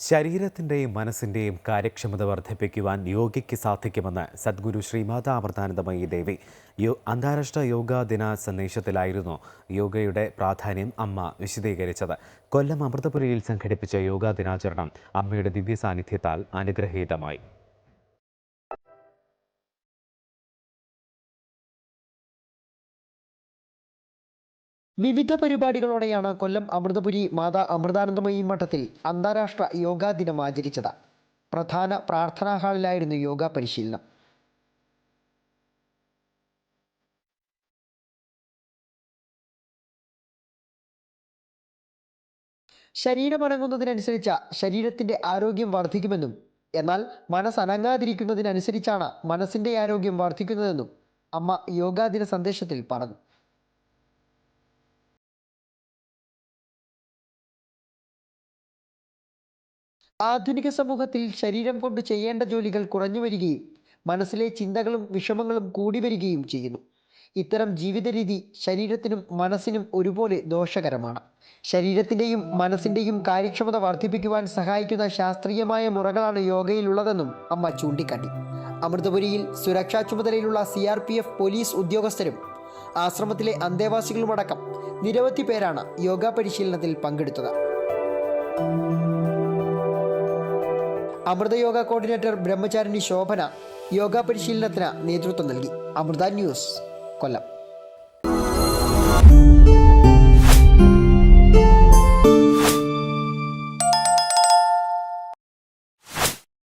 ശരീരത്തിന്റെയും മനസ്സിന്റെയും കാര്യക്ഷമത വർദ്ധിപ്പിക്കുവാൻ യോഗയ്ക്ക് സാധിക്കുമെന്ന് സദ്ഗുരു ശ്രീമാതാ അമൃതാനന്ദമയി ദേവി യോ അന്താരാഷ്ട്ര യോഗാ ദിന സന്ദേശത്തിലായിരുന്നു യോഗയുടെ പ്രാധാന്യം അമ്മ വിശദീകരിച്ചത്. കൊല്ലം അമൃതപുരിയിൽ സംഘടിപ്പിച്ച യോഗാ ദിനാചരണം അമ്മയുടെ ദിവ്യ സാന്നിധ്യത്താൽ അനുഗ്രഹീതമായി. വിവിധ പരിപാടികളോടെയാണ് കൊല്ലം അമൃതപുരി മാതാ അമൃതാനന്ദമയി മഠത്തിൽ അന്താരാഷ്ട്ര യോഗാ ദിനം ആചരിച്ചത്. പ്രധാന പ്രാർത്ഥനാ ഹാളിലായിരുന്നു യോഗ പരിശീലനം. ശരീരമനങ്ങുന്നതിനനുസരിച്ച് ശരീരത്തിന്റെ ആരോഗ്യം വർദ്ധിക്കുമെന്നും എന്നാൽ മനസ്സ് അനങ്ങാതിരിക്കുന്നതിനനുസരിച്ചാണ് മനസ്സിന്റെ ആരോഗ്യം വർദ്ധിക്കുന്നതെന്നും അമ്മ യോഗാ ദിന സന്ദേശത്തിൽ പറഞ്ഞു. ആധുനിക സമൂഹത്തിൽ ശരീരം കൊണ്ട് ചെയ്യേണ്ട ജോലികൾ കുറഞ്ഞു വരികയും മനസ്സിലെ ചിന്തകളും വിഷമങ്ങളും കൂടി വരികയും ചെയ്യുന്നു. ഇത്തരം ജീവിതരീതി ശരീരത്തിനും മനസ്സിനും ഒരുപോലെ ദോഷകരമാണ്. ശരീരത്തിന്റെയും മനസ്സിന്റെയും കാര്യക്ഷമത വർദ്ധിപ്പിക്കുവാൻ സഹായിക്കുന്ന ശാസ്ത്രീയമായ മുറകളാണ് യോഗയിലുള്ളതെന്നും അമ്മ ചൂണ്ടിക്കാട്ടി. അമൃതപുരിയിൽ സുരക്ഷാ ചുമതലയിലുള്ള C R P F police ഉദ്യോഗസ്ഥരും ആശ്രമത്തിലെ അന്തേവാസികളുമടക്കം നിരവധി പേരാണ് യോഗ പരിശീലനത്തിൽ പങ്കെടുത്തത്. അമൃതയോഗ കോർഡിനേറ്റർ ബ്രഹ്മചാരിണി ശോഭന യോഗ പരിശീലനത്തിന് നേതൃത്വം നൽകി. അമൃത ന്യൂസ് കൊല്ലം.